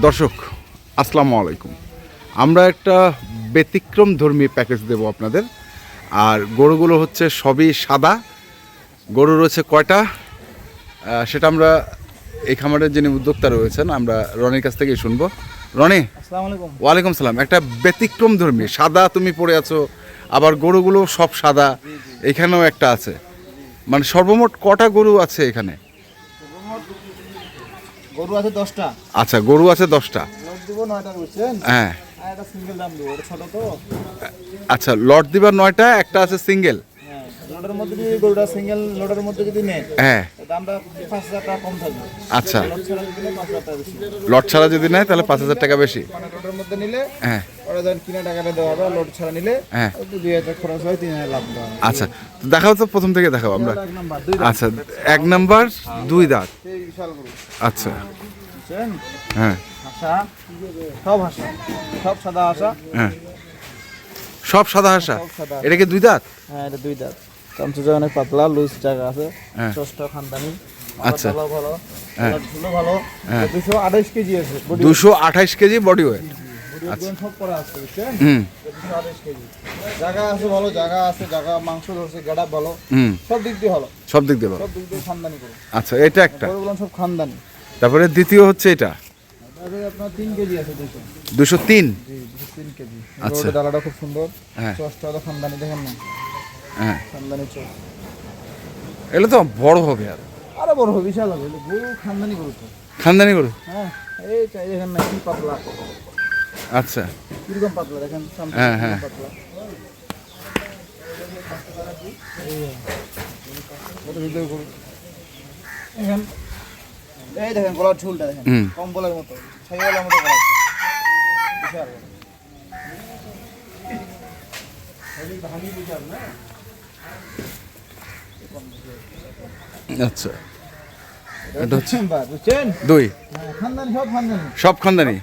দর্শক আসসালামু আলাইকুম। আমরা একটা ব্যতিক্রম ধর্মী প্যাকেজ দেব আপনাদের। আর গরুগুলো হচ্ছে সবই সাদা। গরু রয়েছে কয়টা? সেটা আমরা এই খামারের যিনি উদ্যোক্তা রয়েছেন আমরা রনির কাছ থেকেই শুনব। রনি ওয়ালাইকুম সালাম। একটা ব্যতিক্রম ধর্মী সাদা তুমি পড়ে আছো আবার গরুগুলো সব সাদা এখানেও একটা আছে। মানে সর্বমোট কটা গরু আছে এখানে? গরু আছে দশটা। আচ্ছা গরু আছে দশটা। লোক দিব নয়টা বুঝছেন হ্যাঁ। আর সিঙ্গেল দাম দিব ছোট তো। আচ্ছা লট দিবার নয়টা একটা আছে সিঙ্গেল হ্যাঁ লটের মধ্যে যদি গরুটা সিঙ্গেল লোডের মধ্যে যদি নেয় হ্যাঁ। আচ্ছা। লট ছাড়া যদি নেয় তাহলে পাঁচ হাজার টাকা বেশি। মানে মধ্যে নিলে হ্যাঁ। কিনা টাকাটা দেওয়া হবে ছাড়া নিলে হ্যাঁ। দুই হাজার খরচ হয় তিন হাজার লাভ আচ্ছা দেখাও তো প্রথম থেকে দেখাও আমরা। এক নাম্বার দুই আচ্ছা এক নাম্বার দুই দাঁত। আচ্ছা। হ্যাঁ। সব হাসা সব সাদা হাসা হ্যাঁ। সব সাদা হাসা এটা কি দুই দাঁত? হ্যাঁ এটা দুই দাঁত। চামচুজা অনেক পাতলা লুজ জায়গা আছে। হ্যাঁ। ষষ্ঠ খানদানি। আচ্ছা। ভালো ভালো হ্যাঁ। ভালো। হ্যাঁ। দুশো আঠাইশ কেজি আছে। দুশো আঠাইশ কেজি বডি ওয়েট। করে আচ্ছা এটা একটা। গরুগুলো সব খানদানি। তারপরে দ্বিতীয় হচ্ছে এটা? তারপরে আপনার তিন কেজি আছে দুশো। তিন? আচ্ছা। ডালাটা খুব সুন্দর। হ্যাঁ। খানদানি দেখেন না? হ্যাঁ। খানদানি চস এগুলো তো বড় হবে আর। আরও বড় হবে বিশাল হবে। গরু খানদানি গরু তো। খানদানি গরু? হ্যাঁ এই চাই দেখেন না কি পাতলা। আচ্ছা। কীরকম পাতলা দেখেন হ্যাঁ, হ্যাঁ। পাতলা। এই দেখেন গলার ঝুলটা দেখেন। কম্বলের মতো ছাইওয়ালার মতো গলা। বিশাল। বড়। আচ্ছা। এটা হচ্ছে দুই। হ্যাঁ, সব খানদানি।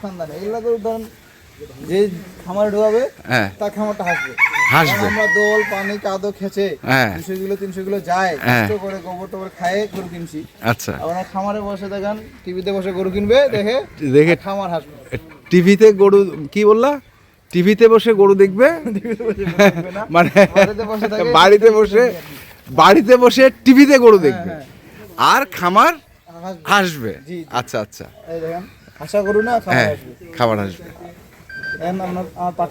যে খামারে ঢোকাবে হ্যাঁ। তার খামারটা হাসবে। হাসবে। আমরা দোল পানি কাদো খেছে হ্যাঁ। দুশো কিলো তিনশো কিলো যায়। কষ্ট করে গোবর টোবর খায়ে গরু কিনছি। আচ্ছা। খামারে বসে দেখেন টিভিতে বসে গরু কিনবে দেখে দেখে খামার হাসবে। টিভিতে গরু কি বললা? টিভিতে বসে গরু দেখবে। মানে বাড়িতে বসে বাড়িতে বসে টিভিতে গরু দেখবে। হ্যাঁ। আর খামার জি। আচ্ছা আচ্ছা। হাসা গরু না হ্যাঁ খাবার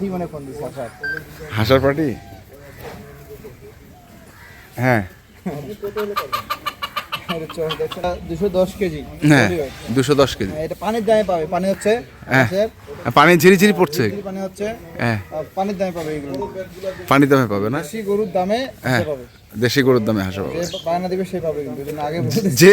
মানে ফোন হাসার। হাসার পার্টি হ্যাঁ। দুশো দশ কেজি। হ্যাঁ এটা পানির দামে পাবে। পানি হচ্ছে হ্যাঁ। পানি ঝিরি ঝিরি পড়ছে। পানি হচ্ছে হ্যাঁ। পানির দামে পাবে এগুলো দামে পাবে না? দেশি গরুর দামে হ্যাঁ দেশি গরুর দামে হাসা পাবে। যে বায়না দিবে সে পাবে কিন্তু আগে যে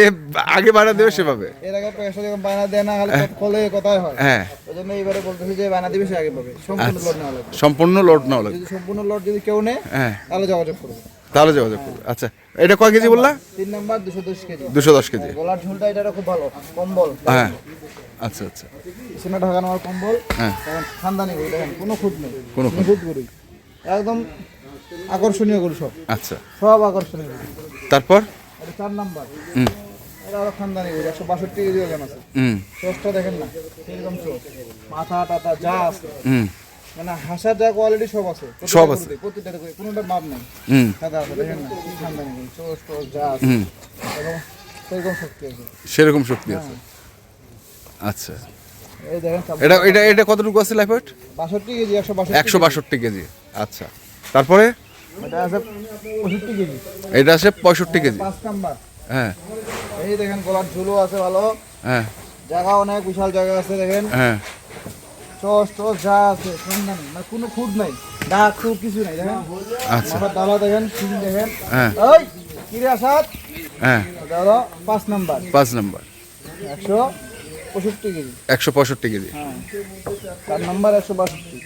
আগে বাড়া দেবে সে পাবে। এর আগে পয়সা যখন বায়না দেয় না খালি কলে কথাই হয়। হ্যাঁ। ওই জন্য এবারে বলতেছি যে বায়না দিবে সে আগে পাবে। সম্পূর্ণ লোড নেওয়া লাগবে। সম্পূর্ণ লোড না হলে সম্পূর্ণ লোড যদি কেউ নেয় হ্যাঁ। তাহলে যোগাযোগ করবে। তাহলে যোগাযোগ করবে। আচ্ছা এটা কয় কেজি বললা? তিন নাম্বার দুশো দশ কেজি। দুশো দশ কেজি। গলার ঝুলটা এটা খুব ভালো কম্বল। হ্যাঁ আচ্ছা আচ্ছা। পিছনে ঢাকা নেওয়ার কম্বল। হ্যাঁ। খানদানি গরু দেখেন কোনো খুঁত নেই কোনো খুঁত। গরুই একদম আকর্ষণীয় গরু সব। আচ্ছা। সব আকর্ষণীয় তারপর? চার নাম্বার। হুম। এটা আরও খানদানি গরু একশো বাষট্টি কেজি ওজন আছে। হুম। চোখটা দেখেন না সেরকম চোখ। মাথা টাথা যা আছে। হুম। মানে হাসার যা কোয়ালিটি সব আছে। সব আছে। কোনোটা মাপ নেই। হুম। সাদা আছে দেখেন না যা আছে। হুম। সেরকম শক্তি আছে। সেরকম শক্তি আছে। আচ্ছা। এটা এটা এটা কতটুকু আছে লাইফ ওয়েট? বাষট্টি কেজি একশো বাষট্টি একশো বাষট্টি কেজি। আচ্ছা। তারপরে? এটা আছে পঁয়ষট্টি কেজি। এটা আছে পঁয়ষট্টি কেজি। পাঁচ নাম্বার। হ্যাঁ। এই দেখেন গলার ঝুলো আছে ভালো। হ্যাঁ। জায়গা অনেক বিশাল জায়গা আছে দেখেন। হ্যাঁ। চস টস যা আছে সন্ধান মানে কোনো খুঁত নাই। ডাক খুব কিছু নাই দেখেন? আচ্ছা। আবার দাদা দেখেন সিং দেখেন। হ্যাঁ। ওই কিরে আসাদ? হ্যাঁ। দাদা পাঁচ নাম্বার। পাঁচ নম্বর। একশো পঁয়ষট্টি কেজি। একশো পঁয়ষট্টি কেজি। হ্যাঁ। চার নাম্বার একশো বাষট্টি।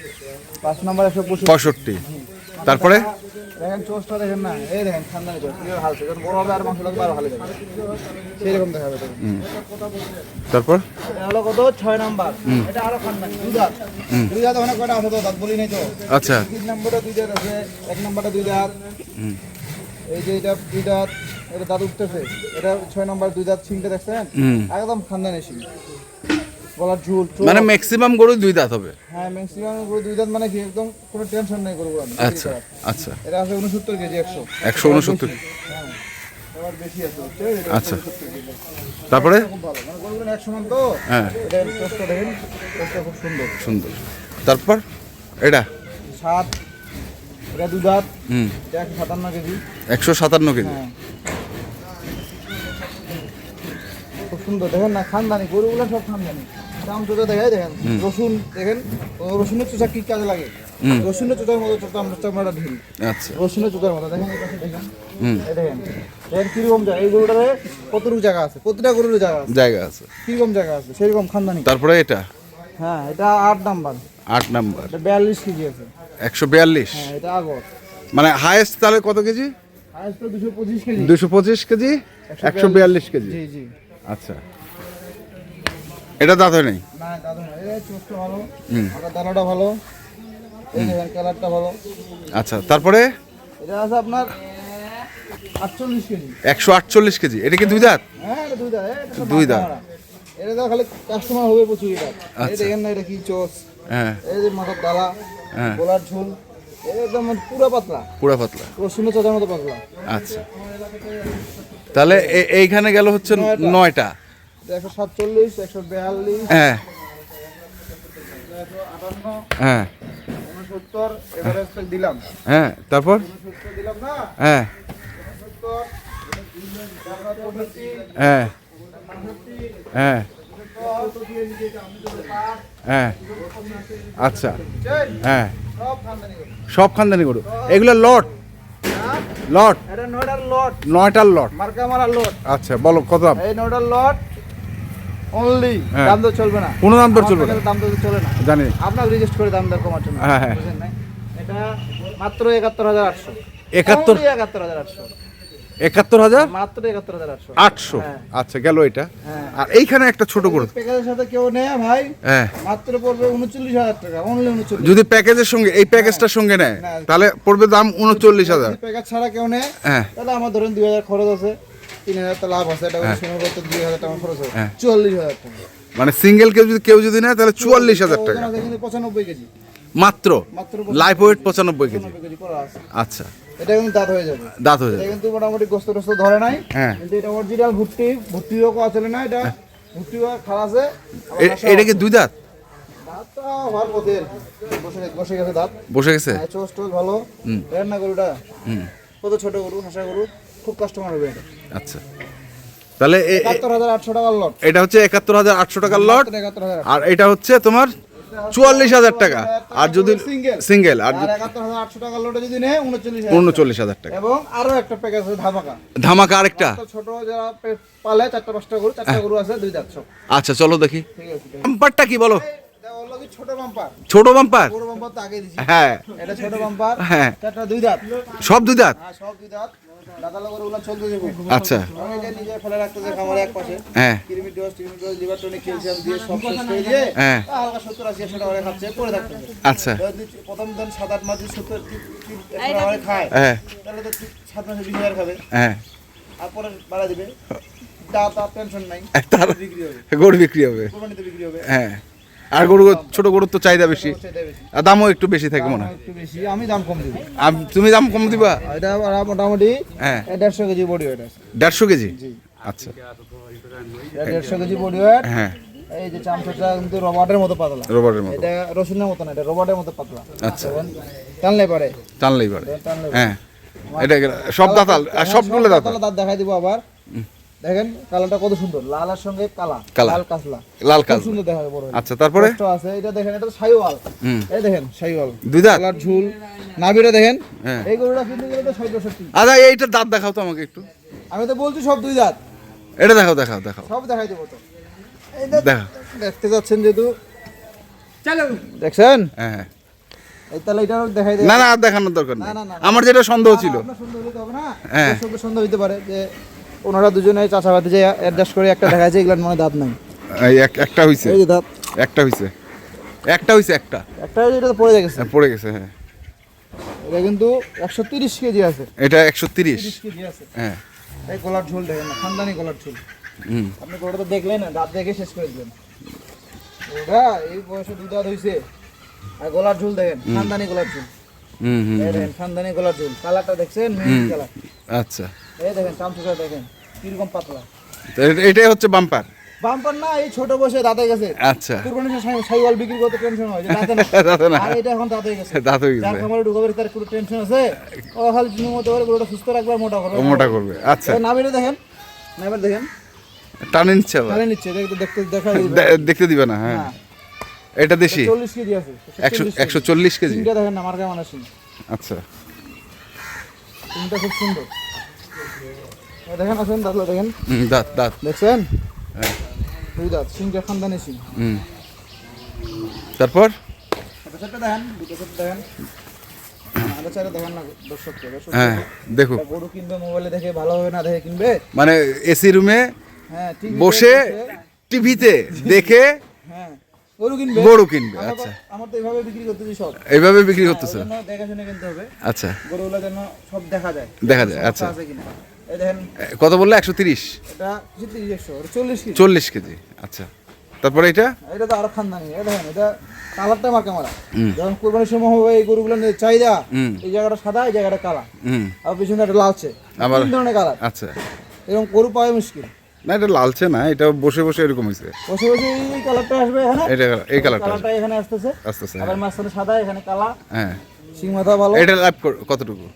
পাঁচ নাম্বার একশো পঁয়ষট্টি। তারপরে? দেখেন চোসটা দেখেন না এই দেখেন খানদানি চোস ক্লিয়ার যখন বড় হবে আর মাংস লাগবে আরও ভালো যাবে। সেইরকম দেখাবে তারপর? হলো কত? ছয় নাম্বার। এটা আরও খানদানি দুই দাঁত দুই দাঁত অনেক কটা আছে তো? দাঁত বলি নাই তো। আচ্ছা। তিন নম্বরটা দুই দাঁত আছে এক নম্বরটা দুই দাঁত এই যে এটা দুই দাঁত এটা দাঁত উঠতেছে। এটা ছয় নম্বর দুই দাঁত সিংটা দেখছেন একদম খানদানি সিং গলার ঝুল মানে ম্যাক্সিমাম গরু দুই দাঁত হবে। হ্যাঁ ম্যাক্সিমাম গরু দুই দাঁত মানে কি একদম কোনো টেনশন নেই গরু আচ্ছা আচ্ছা। এটা আছে উনসত্তর কেজি একশো। একশো উনসত্তর হ্যাঁ এবার বেশি আছে আচ্ছা। তারপরে? মানে এক সমান তো। হ্যাঁ। সুন্দর। সুন্দর। তারপর? এটা? সাত এটা দু দাঁত। হুম। একশো সাতান্ন কেজি। একশো সাতান্ন কেজি। হ্যাঁ। খুব সুন্দর। দেখেন না খানদানি। গরুগুলো সব খানদানি। দাম চোখা দেখাই দেখেন। রসুন দেখেন রসুনের চোষা কি কাজে লাগে? রসুনের চোষার মতো চোখা চামড়াটা ঢিল। আচ্ছা। রসুনের চোষার মতো দেখেন দেখেন। হুম। এই দেখেন দেখেন কীরকম জায়গা। এই গরুটারে কতটুকু জায়গা আছে? প্রতিটা গরুর জায়গা আছে। জায়গা আছে। কীরকম জায়গা আছে? সেরকম খানদানি। তারপরে এটা? হ্যাঁ এটা আট নাম্বার। আট নাম্বার। এটা বিয়াল্লিশ কেজি আছে। একশো বিয়াল্লিশ? হ্যাঁ এটা আগর। মানে হায়েস্ট তাহলে কত কেজি? হাইস্ট তো দুশো পঁচিশ কেজি। দুশো পঁচিশ কেজি? একশো বিয়াল্লিশ কেজি। জি জি। আচ্ছা। এটা দাঁত হয় নাই? না না এই চোখটা ভালো হুম। আর দানাটা ভালো এই কালারটা ভালো। আচ্ছা তারপরে? এটা আছে আপনার আটচল্লিশ কেজি। একশো আটচল্লিশ কেজি। এটা কি দুই দাঁত? হ্যাঁ এটা দুই দাঁত। দুই দাঁত। এটা তো খালি কাস্টমার হবে প্রচুর এটা এই আচ্ছা। দেখেন না এটা কি হ্যাঁ। এই যে মাথার ডালা হ্যাঁ। গোলার ঝুল। এটা একদম পুরো পাতলা। পুরা পাতলা। রসুনের চাঁদার মতো পাতলা। আচ্ছা। তাহলে এইখানে গেল হচ্ছে নয়টা। হ্যাঁ। হ্যাঁ। হ্যাঁ তারপর? হ্যাঁ। হ্যাঁ। হ্যাঁ। হ্যাঁ। আচ্ছা। হ্যাঁ। সব খানদানি করে। গরু। এগুলো লট। লট। নয়টার লট। নয়টার লট। মার্কা মারার লট। আচ্ছা বলো কত এই নয়টার লট। অনলি হ্যাঁ। দাম দর চলবে না। কোনো দাম দর চলবে না? দাম দর চলে না। জানি। আপনার রিজেস্ট করে দাম দর কমার জন্য। হ্যাঁ, হ্যাঁ। এটা মাত্র একাত্তর হাজার আটশো। একাত্তর একাত্তর হাজার আটশো। একাত্তর হাজার? মাত্র একাত্তর হাজার আটশো। আটশো। আচ্ছা গেল এটা। আর এইখানে একটা ছোট গরু প্যাকেজের সাথে কেউ নেয় ভাই? হ্যাঁ। মাত্র পড়বে উনচল্লিশ হাজার টাকা। অনলি উনচল্লিশ। যদি প্যাকেজের সঙ্গে এই প্যাকেজটার সঙ্গে নেয় তাহলে পড়বে দাম উনচল্লিশ হাজার। প্যাকেজ ছাড়া কেউ নেয় হ্যাঁ। তাহলে আমার ধরেন দুই হাজার খরচ আছে। তিন হাজার তো লাভ আছে এটা করতে দুই হাজার টাকা খরচ হবে। হ্যাঁ। চুয়াল্লিশ হাজার টাকা। মানে সিঙ্গেল কেউ যদি কেউ যদি নেয় তাহলে চুয়াল্লিশ হাজার টাকা। পঁচানব্বই কেজি। মাত্র? লাইফ ওয়েট পঁচানব্বই কেজি। আচ্ছা। এটা কিন্তু দাঁত হয়ে যাবে। দাঁত হয়ে এটা যাবে। কিন্তু মোটামুটি গোস্ত টোস্ত ধরে নাই। হ্যাঁ। কিন্তু এটা অরিজিনাল ভুট্টি। ভুট্টিও কোয়া চলে না এটা। ভুট্টিও খালা আছে। আবার এ- হাঁসও এটা কি দুই দাঁত। বসে গেছে দাঁত। বসে গেছে? হ্যাঁ, ভালো। হুম। দেখেন না গরুটা কত ছোট গরু? হাসা গরু? খুব কাস্টমার হবে আচ্ছা। তাহলে এটা হচ্ছে একাত্তর হাজার আটশো টাকার লট আর এটা হচ্ছে তোমার চুয়াল্লিশ হাজার টাকা। আর যদি সিঙ্গেল সিঙ্গেল আর উনচল্লিশ হাজার টাকা। এবং আরও একটা প্যাকেজ আছে ধামাকা। ধামাকা আরেকটা। ছোট যারা পালে চারটা পাঁচটা গরু চারটা গরু আছে দুই আচ্ছা চলো দেখি। বাম্পারটা কি বলো? ছোট বাম্পার। ছোট বাম্পার? বড় বাম্পার তো আগে দিছি। হ্যাঁ। এটা ছোট বাম্পার হ্যাঁ। দুই দাঁত। সব দুই দাঁত? হ্যাঁ সব দুই দাঁত। দাদালো গরুগুলো চলতে দেবো। আচ্ছা। আমি এটা নিজে ফেলে রাখতেছে খামারে এক পাশে। হ্যাঁ। কিরমি ডোজ টিরমি ডোজ লিভার টনিক ক্যালসিয়াম দিয়ে সব শেষ করে দিয়ে হ্যাঁ। হালকা সত্তর আশি একশো টাকা খাচ্ছে পরে থাকতেছে আচ্ছা। প্রথম দিন সাত আট মাস যদি সত্তর একশো টাকা খায় হ্যাঁ। তাহলে তো সাত মাসে বিশ হাজার খাবে। হ্যাঁ। আর পরে বাড়া দিবে। যা তা টেনশন নাই। তার বিক্রি হবে। গরু বিক্রি হবে। বিক্রি হবে। হ্যাঁ। আর গরু ছোট গরুর তো চাহিদা বেশি। আর দামও একটু বেশি থাকে মনে হয়। একটু বেশি আমি দাম কম দিব। তুমি দাম কম দিবা? এটা মোটামুটি হ্যাঁ। দেড়শো কেজি বডি ওয়েট আছে দেড়শো কেজি? আচ্ছা। দেড়শো কেজি বডি ওয়েট হ্যাঁ। এই যে চামচটা কিন্তু রবার্টের মতো পাতলা। রবারের মতো। এটা রসুনের মতো না এটা রবার্টের মতো পাতলা। আচ্ছা। দেখেন, টানলে পারে। টানলেই পারে। হ্যাঁ। এটা সব দাঁতাল আর সবগুলো সব দাঁতাল। দাঁত দেখাই দিব আবার। দেখেন কালারটা কত সুন্দর। লালের সঙ্গে কালা। লাল কাসলা লাল সুন্দর দেখা বড় আচ্ছা তারপরে? কষ্ট আছে এটা দেখেন এটা হুম। এই দেখেন সাইওয়াল। দুই দাঁত? কালার ঝুল। নাভিটা দেখেন হ্যাঁ। এই গরুটা কিনতে গেলে তো ষাট পঁয়ষট্টি আচ্ছা এইটার দাঁত দেখাও তো আমাকে একটু। আমি তো বলছি সব দুই দাঁত। এটা দেখাও দেখাও দেখাও। সব দেখাই দেবো তো। এই দেখ- দেখতে যাচ্ছেন যেহেতু। দেখছেন? হ্যাঁ হ্যাঁ। এই তাহলে এটা দেখাই না না আর দেখানোর দরকার নেই। না, না, না। আমার যেটা সন্দেহ ছিল। সন্দেহ হবে না। হ্যাঁ। সন্দেহ হইতে পারে যে ওনারা দুজনে চাচাবাদি যে অ্যাডজাস্ট করে একটা দেখা যায় এগুলার মনে দাঁত নাই। এই এক- একটা হইছে? এই যে দাঁত। একটা হইছে? একটা হইছে একটা? একটা এটা তো পড়ে গেছে। হ্যাঁ, পড়ে গেছে হ্যাঁ। এটা কিন্তু একশো তিরিশ কেজি আছে। এটা একশো তিরিশ? তিরিশ কেজি আছে। হ্যাঁ। এই গলার ঝোল দেখেন না খানদানি গলার ঝোল। হুম। আপনি গলাটা তো দেখলেন না দাঁত দেখে শেষ করে দিলেন। ওরা এই বয়সে দুধ দাঁত হইছে। আর গলার ঝুল দেখেন খানদানি গলার ঝুল। হুম হুম এই দেখেন খানদানি গলার ঝুল। কালারটা দেখছেন মেহেন্দি কালার। আচ্ছা। এই দেখেন দেখেন কীরকম পাতলা। এটাই হচ্ছে বাম্পার? বাম্পার না এই ছোট বয়সে দাঁতে গেছে। আচ্ছা। কুরবানির সময় সাইওয়াল বিক্রি করতে টেনশন হয় দাঁতে না। দাঁতে না। আর এটা এখন দাঁতে গেছে। দাঁত হয়ে যার খামারে ঢুকাবে তার কোনো টেনশন আছে? ও খালি দিনের মতো করে গরুটা সুস্থ রাখবে মোটা করবে। মোটা করবে আচ্ছা। এই দেখেন নামিরে দেখেন। টানে নিচ্ছে তাহলে নিচ্ছে দেখতে দেখতে দেখা দেখতে দিবে না হ্যাঁ। এটা দেশি? চল্লিশ কেজি আছে একশো 140 একশো চল্লিশ কেজি? তিনটা দেখেন না আমার কেমন আছে আচ্ছা। তিনটা খুব সুন্দর। দেখেন আসেন দাঁতলা দেখেন। দাঁত দাঁত। দেখছেন? হ্যাঁ। দুই দাঁত সিংটা খানদানি সিং। হুম। তারপর? দেখেন দেখেন। হ্যাঁ। দেখো গরু কিনবে মোবাইলে দেখে ভালো হবে না দেখে কিনবে? মানে এসি রুমে হ্যাঁ বসে টিভিতে দেখে হ্যাঁ গরু কিনবে। গরু কিনবে আচ্ছা। আমার তো এইভাবে বিক্রি করতেছি সব। এইভাবে বিক্রি করতেছে দেখে শুনে কিনতে হবে। আচ্ছা। গরুগুলো যেন সব দেখা যায়। দেখা যায় আচ্ছা। আছে কিনা। কত বললে? একশো তিরিশ? এটা চল্লিশ কেজি। আচ্ছা। তারপরে এটা? এটা তো আরও খানদানি। দেখেন এটা কালারটা আমার ক্যামেরা। হুম। যখন কোরবানির সময় হবে এই গরুগুলো নিয়ে চাহিদা এই জায়গাটা সাদা এই জায়গাটা কালা। আর পিছনে একটা লালচে। আবার- ধরনের কালার। আচ্ছা। এরকম গরু পাওয়া মুশকিল। না এটা লালচে না এটা বসে বসে এরকম হয়েছে। বসে বসে এই কালারটা আসবে এখানে? এটা এই কালারটা কালারটা এখানে আসতেছে। আস্তে আস্তে আবার মাঝখানে সাদা এখানে কালা। হ্যাঁ। সিং মাথা ভালো। এটা লাইভ কতটুকু?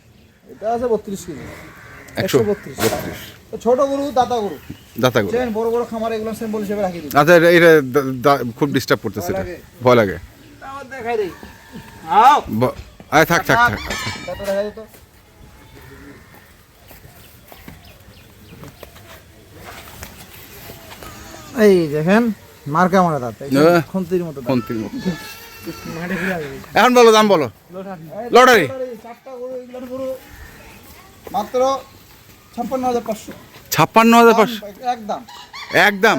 এটা আছে বত্রিশ কেজি। একশো বত্রিশ। ছোট গরু দাতা গরু। দাতা চেন বড় বড় খামার এগুলো স্যাম্পল হিসেবে রাখি দিই আচ্ছা এটা খুব ডিস্টার্ব করতেছে এটা। ভয় লাগে। দেখাই দিই। আও আয় থাক থাক থাক। দাঁতটা দেখা দিত এই দেখেন মার্কা মারা দাঁত। খন্তির মতো দাঁত। কোনটির মতো? এখন বলো দাম বলো। লটারি। চারটা গরু এগুলোর গরু। মাত্র ছাপ্পান্ন হাজার পাঁচশো। ছাপ্পান্ন হাজার পাঁচশো? একদম। একদম?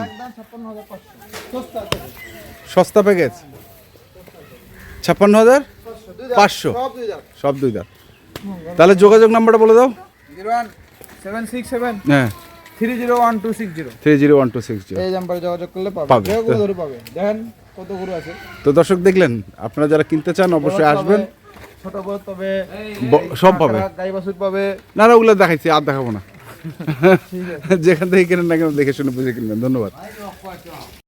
সস্তা প্যাকেজ ছাপ্পান্ন হাজার? পাঁচশো। সব দুই দাঁত। তাহলে যোগাযোগ নাম্বারটা বলে দাও। Zero one seven six seven হ্যাঁ। Three zero one two six zero. Three zero one two six zero. এই নাম্বারে যোগাযোগ করলে পাবে। পাবে। যে কোনো ধরে পাবে। দেখেন কত গরু আছে। তো দর্শক দেখলেন আপনারা যারা কিনতে চান অবশ্যই আসবেন। ছোট বলদ পাবে সব পাবে। গাই বাছুর পাবে। না না ওগুলো দেখাইছি আর দেখাবো না। যেখান থেকে কেনেন না কেন দেখে শুনে বুঝে কিনবেন। ধন্যবাদ।